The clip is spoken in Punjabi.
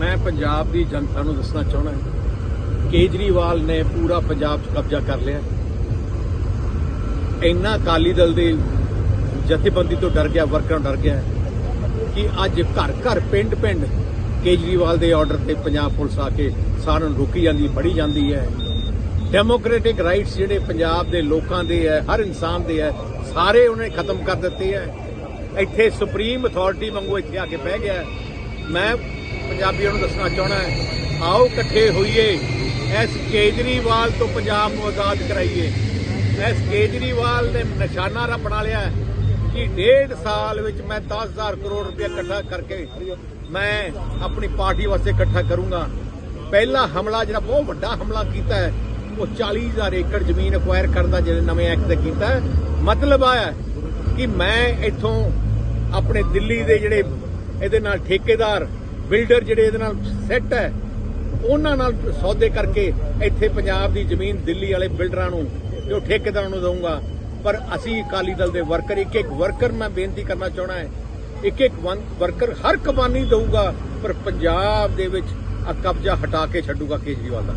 ਮੈਂ ਪੰਜਾਬ ਦੀ ਜਨਤਾ ਨੂੰ ਦੱਸਣਾ ਚਾਹੁੰਦਾ ਕੇਜਰੀਵਾਲ ਨੇ ਪੂਰਾ ਪੰਜਾਬ 'ਚ ਕਬਜ਼ਾ ਕਰ ਲਿਆ। ਇੰਨਾ ਅਕਾਲੀ ਦਲ ਦੇ ਜਥੇਬੰਦੀ ਤੋਂ ਡਰ ਗਿਆ, ਵਰਕਰਾਂ ਡਰ ਗਿਆ ਕਿ ਅੱਜ ਘਰ ਘਰ, ਪਿੰਡ ਪਿੰਡ ਕੇਜਰੀਵਾਲ ਦੇ ਆਰਡਰ ਤੇ ਪੰਜਾਬ ਪੁਲਿਸ ਆ ਕੇ ਸਾਰਿਆਂ ਨੂੰ ਰੋਕੀ ਜਾਂਦੀ, ਫੜੀ ਜਾਂਦੀ ਹੈ। ਡੈਮੋਕ੍ਰੈਟਿਕ ਰਾਈਟਸ ਜਿਹੜੇ ਪੰਜਾਬ ਦੇ ਲੋਕਾਂ ਦੇ ਹੈ, ਹਰ ਇਨਸਾਨ ਦੇ ਹੈ, ਸਾਰੇ ਉਹਨੇ ਖਤਮ ਕਰ ਦਿੱਤੇ ਹੈ। ਇੱਥੇ ਸੁਪਰੀਮ ਅਥਾਰਟੀ ਵਾਂਗੂ ਇੱਥੇ ਆ ਕੇ ਬਹਿ ਗਿਆ ਮੈਂ ਪੰਜਾਬੀਆਂ ਨੂੰ ਦੱਸਣਾ ਚਾਹਣਾ ਹੈ, ਆਓ ਇਕੱਠੇ ਹੋਈਏ, ਇਸ ਕੇਜਰੀਵਾਲ ਤੋਂ ਪੰਜਾਬ ਨੂੰ ਆਜ਼ਾਦ ਕਰਾਈਏ। ਇਸ ਕੇਜਰੀਵਾਲ ਨੇ ਨਿਸ਼ਾਨਾ ਰ ਬਣਾ ਲਿਆ ਕਿ ਡੇਢ ਸਾਲ ਵਿੱਚ ਮੈਂ 10000 ਕਰੋੜ ਰੁਪਏ ਇਕੱਠਾ ਕਰਕੇ ਮੈਂ ਆਪਣੀ ਪਾਰਟੀ ਵਾਸਤੇ ਇਕੱਠਾ ਕਰੂੰਗਾ। ਪਹਿਲਾ ਹਮਲਾ ਜਿਹੜਾ ਬਹੁਤ ਵੱਡਾ ਹਮਲਾ ਕੀਤਾ ਹੈ, ਉਹ 40000 ਏਕੜ ਜ਼ਮੀਨ ਅਕਵਾਇਰ ਕਰਨ ਦਾ ਜਿਹੜੇ ਨਵੇਂ ਐਕਟ ਤੇ ਕੀਤਾ ਮਤਲਬ ਆ ਕਿ ਮੈਂ ਇੱਥੋਂ ਆਪਣੇ ਦਿੱਲੀ ਦੇ ਜਿਹੜੇ ਇਹਦੇ ਨਾਲ ਠੇਕੇਦਾਰ, ਬਿਲਡਰ ਜਿਹੜੇ ਇਹਦੇ ਨਾਲ ਸੈੱਟ ਹੈ, ਉਹਨਾਂ ਨਾਲ ਸੌਦੇ ਕਰਕੇ ਇੱਥੇ ਪੰਜਾਬ ਦੀ ਜ਼ਮੀਨ ਦਿੱਲੀ ਵਾਲੇ ਬਿਲਡਰਾਂ ਨੂੰ ਤੇ ਉਹ ਠੇਕੇਦਾਰਾਂ ਨੂੰ ਦਊਂਗਾ। ਪਰ ਅਸੀਂ ਅਕਾਲੀ ਦਲ ਦੇ ਵਰਕਰ ਇੱਕ ਇੱਕ ਵਰਕਰ ਮੈਂ ਬੇਨਤੀ ਕਰਨਾ ਚਾਹਣਾ ਹੈ ਇੱਕ ਇੱਕ ਵਰਕਰ ਹਰ ਕਮਾਨੀ ਦਊਗਾ, ਪਰ ਪੰਜਾਬ ਦੇ ਵਿੱਚ ਆ ਕਬਜ਼ਾ ਹਟਾ ਕੇ ਛੱਡੂਗਾ ਕੇਜਰੀਵਾਲ ਦਾ।